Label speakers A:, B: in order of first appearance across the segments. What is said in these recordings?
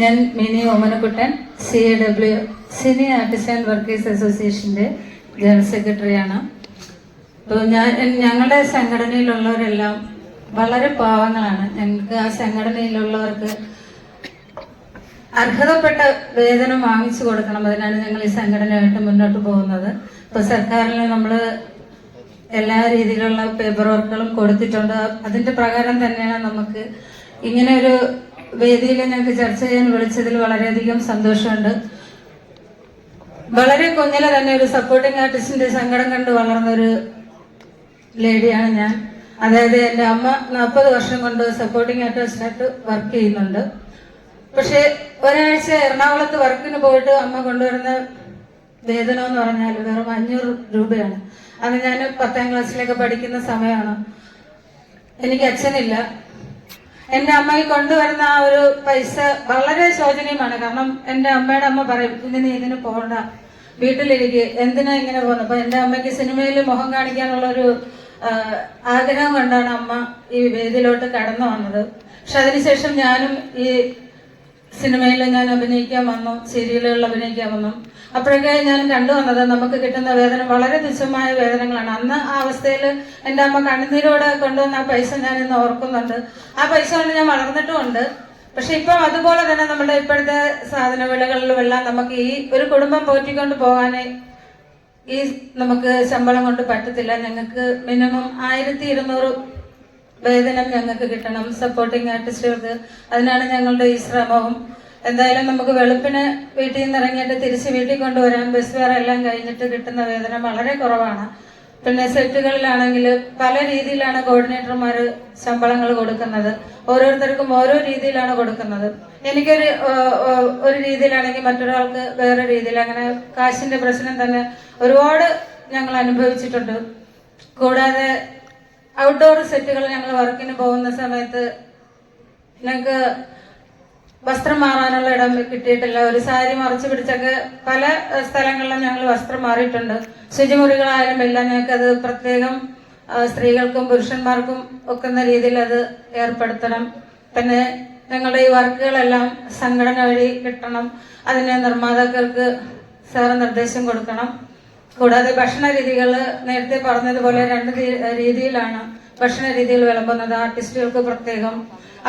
A: ഞാൻ Mini Omanakuttan C A W cine artist and workers അസോസിയേഷന്റെ general സെക്രട്ടറിയാണ് അപ്പോൾ ഞാൻ ഞങ്ങളുടെ സംഘടനയിലുള്ളവരെല്ലാം വളരെ പാവങ്ങളാണ്. ഞങ്ങൾക്ക് ആ സംഘടനയിലുള്ളവർക്ക് അർഹതപ്പെട്ട വേതനം വാങ്ങിച്ചു കൊടുക്കണം. അതിനാണ് ഞങ്ങൾ ഈ സംഘടനയായിട്ട് മുന്നോട്ട് പോകുന്നത്. ഇപ്പോൾ സർക്കാരിൽ നമ്മൾ എല്ലാ രീതിയിലുള്ള പേപ്പർ വർക്കുകളും കൊടുത്തിട്ടുണ്ട്. അതിന്റെ പ്രകാരം തന്നെയാണ് നമുക്ക് ഇങ്ങനെ ഒരു വേദിയിൽ ഞങ്ങൾക്ക് ചർച്ച ചെയ്യാൻ വിളിച്ചതിൽ വളരെയധികം സന്തോഷമുണ്ട്. വളരെ കുഞ്ഞിലെ തന്നെ ഒരു സപ്പോർട്ടിംഗ് ആർട്ടിസ്റ്റിന്റെ സങ്കടം കണ്ട് വളർന്ന ഒരു ലേഡിയാണ് ഞാൻ. അതായത് എന്റെ അമ്മ നാൽപ്പത് വർഷം കൊണ്ട് സപ്പോർട്ടിംഗ് ആർട്ടിസ്റ്റായിട്ട് വർക്ക് ചെയ്യുന്നുണ്ട്. പക്ഷെ ഒരാഴ്ച എറണാകുളത്ത് വർക്കിന് പോയിട്ട് അമ്മ കൊണ്ടുവരുന്ന വേതനം എന്ന് പറഞ്ഞാൽ വെറും അഞ്ഞൂറ് രൂപയാണ്. അന്ന് ഞാൻ പത്താം ക്ലാസ്സിലൊക്കെ പഠിക്കുന്ന സമയമാണ്. എനിക്ക് അച്ഛനില്ല. എന്റെ അമ്മയിൽ കൊണ്ടുവരുന്ന ആ ഒരു പൈസ വളരെ ശോചനീയമാണ്. കാരണം എന്റെ അമ്മയുടെ അമ്മ പറയും ഇനി നീ ഇതിന് പോകണ്ട വീട്ടിലിരിക്കെ. എന്തിനാ ഇങ്ങനെ പോകുന്നത് അപ്പൊ എന്റെ അമ്മയ്ക്ക് സിനിമയിൽ മുഖം കാണിക്കാനുള്ള ഒരു ആഗ്രഹം കൊണ്ടാണ് അമ്മ ഈ വേദിയിലോട്ട് കടന്നു വന്നത്. പക്ഷെ അതിനുശേഷം ഞാനും ഈ സിനിമയിൽ ഞാൻ അഭിനയിക്കാൻ വന്നു സീരിയലുകളിൽ അഭിനയിക്കാൻ വന്നു. അപ്പോഴൊക്കെ ഞാൻ കണ്ടു വന്നത് നമുക്ക് കിട്ടുന്ന വേദന വളരെ തുച്ഛമായ വേദനകളാണ്. അന്ന് ആ അവസ്ഥയിൽ എന്റെ അമ്മ കണ്ണുനീരോടെ കൊണ്ടുവന്ന ആ പൈസ ഞാൻ ഇന്ന് ഓർക്കുന്നുണ്ട്. ആ പൈസ കൊണ്ട് ഞാൻ വളർന്നിട്ടുമുണ്ട് പക്ഷെ ഇപ്പം അതുപോലെ തന്നെ നമ്മുടെ ഇപ്പോഴത്തെ സാധന വിലകളിലും എല്ലാം നമുക്ക് ഈ ഒരു കുടുംബം പോറ്റിക്കൊണ്ട് പോകാനേ ഈ നമുക്ക് ശമ്പളം കൊണ്ട് പറ്റത്തില്ല. ഞങ്ങൾക്ക് മിനിമം ആയിരത്തി ഇരുന്നൂറ് വേതനം ഞങ്ങൾക്ക് കിട്ടണം സപ്പോർട്ടിങ് ആർട്ടിസ്റ്റുകൾക്ക് അതിനാണ് ഞങ്ങളുടെ ഈ ശ്രമവും. എന്തായാലും നമുക്ക് വെളുപ്പിന് വീട്ടിൽ നിന്ന് ഇറങ്ങിയിട്ട് തിരിച്ച് വീട്ടിൽ കൊണ്ടുവരാൻ ബസ് വേറെ എല്ലാം കഴിഞ്ഞിട്ട് കിട്ടുന്ന വേതനം വളരെ കുറവാണ്. പിന്നെ സെറ്റുകളിലാണെങ്കിൽ പല രീതിയിലാണ് കോർഡിനേറ്റർമാർ ശമ്പളങ്ങൾ കൊടുക്കുന്നത്. ഓരോരുത്തർക്കും ഓരോ രീതിയിലാണ് കൊടുക്കുന്നത്. എനിക്കൊരു ഒരു രീതിയിലാണെങ്കിൽ മറ്റൊരാൾക്ക് വേറെ രീതിയിൽ. അങ്ങനെ കാശിന്റെ പ്രശ്നം തന്നെ ഒരുപാട് ഞങ്ങൾ അനുഭവിച്ചിട്ടുണ്ട്. കൂടാതെ ഔട്ട്ഡോർ സെറ്റുകൾ ഞങ്ങൾ വർക്കിന് പോകുന്ന സമയത്ത് ഞങ്ങൾക്ക് വസ്ത്രം മാറാനുള്ള ഇടം കിട്ടിയിട്ടില്ല. ഒരു സാരി മറിച്ച് പിടിച്ചൊക്കെ പല സ്ഥലങ്ങളിലും ഞങ്ങൾ വസ്ത്രം മാറിയിട്ടുണ്ട്. ശുചിമുറികളായാലും എല്ലാം ഞങ്ങൾക്ക് അത് പ്രത്യേകം സ്ത്രീകൾക്കും പുരുഷന്മാർക്കും ഒക്കുന്ന രീതിയിൽ അത് ഏർപ്പെടുത്തണം. പിന്നെ ഞങ്ങളുടെ ഈ വർക്കുകളെല്ലാം സംഘടന വഴി കിട്ടണം. അതിന് നിർമ്മാതാക്കൾക്ക് സാറ് നിർദ്ദേശം കൊടുക്കണം. കൂടാതെ ഭക്ഷണ രീതികൾ നേരത്തെ പറഞ്ഞതുപോലെ രണ്ട് രീതിയിലാണ് ഭക്ഷണ രീതികൾ വിളമ്പുന്നത്. ആർട്ടിസ്റ്റുകൾക്ക് പ്രത്യേകം.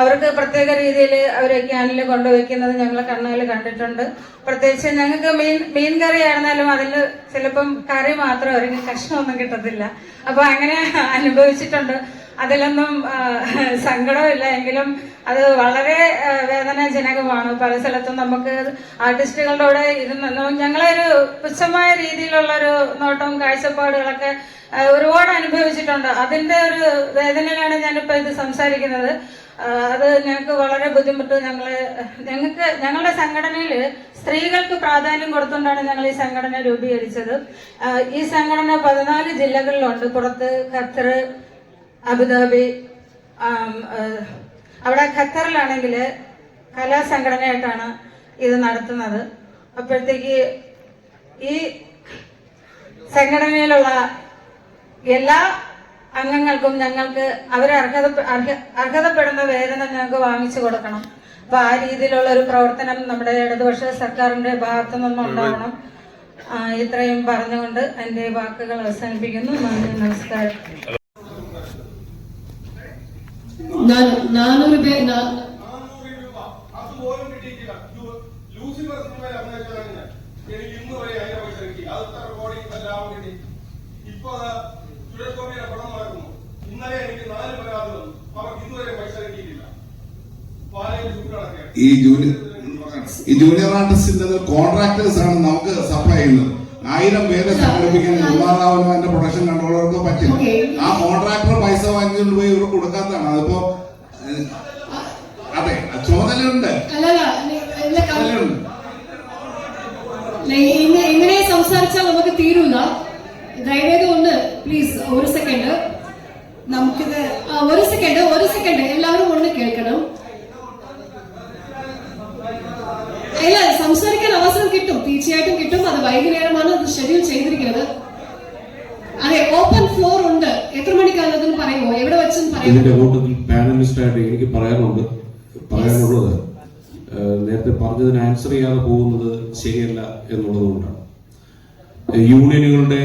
A: അവർക്ക് പ്രത്യേക രീതിയിൽ അവരെ ക്യാനിൽ കൊണ്ടുവയ്ക്കുന്നത് ഞങ്ങൾ കണ്ണാൽ കണ്ടിട്ടുണ്ട്. പ്രത്യേകിച്ച് ഞങ്ങൾക്ക് മീൻ മീൻ കറി ആയിരുന്നാലും അതിൽ ചിലപ്പം കറി മാത്രം അവർക്ക് കഷ്ണമൊന്നും കിട്ടത്തില്ല. അപ്പൊ അങ്ങനെ അനുഭവിച്ചിട്ടുണ്ട്. അതിലൊന്നും സങ്കടമില്ല. എങ്കിലും അത് വളരെ വേണം പല സ്ഥലത്തും നമുക്ക് ആർട്ടിസ്റ്റുകളുടെ കൂടെ ഇരുന്ന് ഒരു പുച്ഛമായ രീതിയിലുള്ള ഒരു നോട്ടവും കാഴ്ചപ്പാടുകളൊക്കെ ഒരുപാട് അനുഭവിച്ചിട്ടുണ്ട്. അതിന്റെ ഒരു വേദനയിലാണ് ഞാനിപ്പോ ഇത് സംസാരിക്കുന്നത്. അത് ഞങ്ങൾക്ക് വളരെ ബുദ്ധിമുട്ട്. ഞങ്ങളെ ഞങ്ങൾക്ക് ഞങ്ങളുടെ സംഘടനയിൽ സ്ത്രീകൾക്ക് പ്രാധാന്യം കൊടുത്തുകൊണ്ടാണ് ഞങ്ങൾ ഈ സംഘടന രൂപീകരിച്ചത്. ഈ സംഘടന പതിനാല് ജില്ലകളിലുണ്ട്. പുറത്ത് ഖത്തർ അബുദാബി അവിടെ ഖത്തറിലാണെങ്കിൽ കലാസംഘടനയായിട്ടാണ് ഇത് നടത്തുന്നത്. അപ്പോഴത്തേക്ക് ഈ സംഘടനയിലുള്ള എല്ലാ അംഗങ്ങൾക്കും ഞങ്ങൾക്ക് അവർ അർഹത അർഹ- അർഹതപ്പെടുന്ന വേതനം ഞങ്ങൾക്ക് വാങ്ങിച്ചു കൊടുക്കണം. അപ്പൊ ആ രീതിയിലുള്ള ഒരു പ്രവർത്തനം നമ്മുടെ ഇടതുപക്ഷ സർക്കാരിന്റെ ഭാഗത്തു നിന്നും ഉണ്ടാവണം. ഇത്രയും പറഞ്ഞുകൊണ്ട് എന്റെ വാക്കുകൾ അവസാനിപ്പിക്കുന്നു. നന്ദി നമസ്കാരം.
B: നാനൂറ്
C: രൂപ അതുപോലും കിട്ടിയിട്ടില്ല. ലൂസിഫർ സിനിമയിൽ അഭിനയിച്ചതാണ് ഞാൻ. എനിക്ക് ഇന്ന് വരെ അതിന്റെ പൈസ കിട്ടി. അത് റെക്കോർഡിംഗ് എല്ലാം കിട്ടി. ഇപ്പൊ അത് സുരേഷ് ഗോപിയുടെ പണം നടക്കുന്നു ഇന്നലെ എനിക്ക് നാല് പരാതി വന്നു. അവർക്ക് ഇന്നുവരെ പൈസ കിട്ടിയിട്ടില്ല.
D: ഈ ജൂനിയർ ഈ ജൂനിയർ ആർട്ടിസ്റ്റിന്റെ കോൺട്രാക്ടേഴ്സ് ആണ് നമുക്ക് സപ്ലൈ ചെയ്യുന്നത്. ആയിരം പേരെ സംഘടിപ്പിക്കാൻ അതിന്റെ പ്രൊഡക്ഷൻ കൺട്രോളർക്ക് പറ്റില്ല. ആ കോൺട്രാക്ടർ പൈസ വാങ്ങിച്ചുകൊണ്ട് പോയി ഇവർ കൊടുക്കാത്തതാണ്. അതിപ്പോ
B: ഇങ്ങ- ഇങ്ങനെ സംസാരിച്ചാൽ നമുക്ക് തീരൂല. ദയവേത് ഒന്ന് പ്ലീസ് ഒരു സെക്കൻഡ് നമുക്കിത് ഒരു സെക്കൻഡ് ഒരു സെക്കൻഡ് എല്ലാവരും ഒന്ന് കേൾക്കണം. ഇല്ല സംസാരിക്കാൻ അവസരം കിട്ടും. തീർച്ചയായിട്ടും കിട്ടും. അത് വൈകുന്നേരമാണ് അത് ഷെഡ്യൂൾ ചെയ്തിരിക്കുന്നത്. അതെ ഓപ്പൺ ഫ്ലോർ ഉണ്ട്. എത്ര മണിക്കാണ് അതെന്ന് പറയുമോ? എവിടെ വെച്ചെന്ന് പറയുമോ?
E: ഇതിന്റെ കൂട്ടത്തിൽ പാനലിസ്റ്റ് ആയിട്ട് എനിക്ക് പറയാനുണ്ട്. പറയാനുള്ളത് നേരത്തെ പറഞ്ഞതിന് ആൻസർ ചെയ്യാതെ പോകുന്നത് ശരിയല്ല എന്നുള്ളതുകൊണ്ടാണ്. യൂണിയനുകളുടെ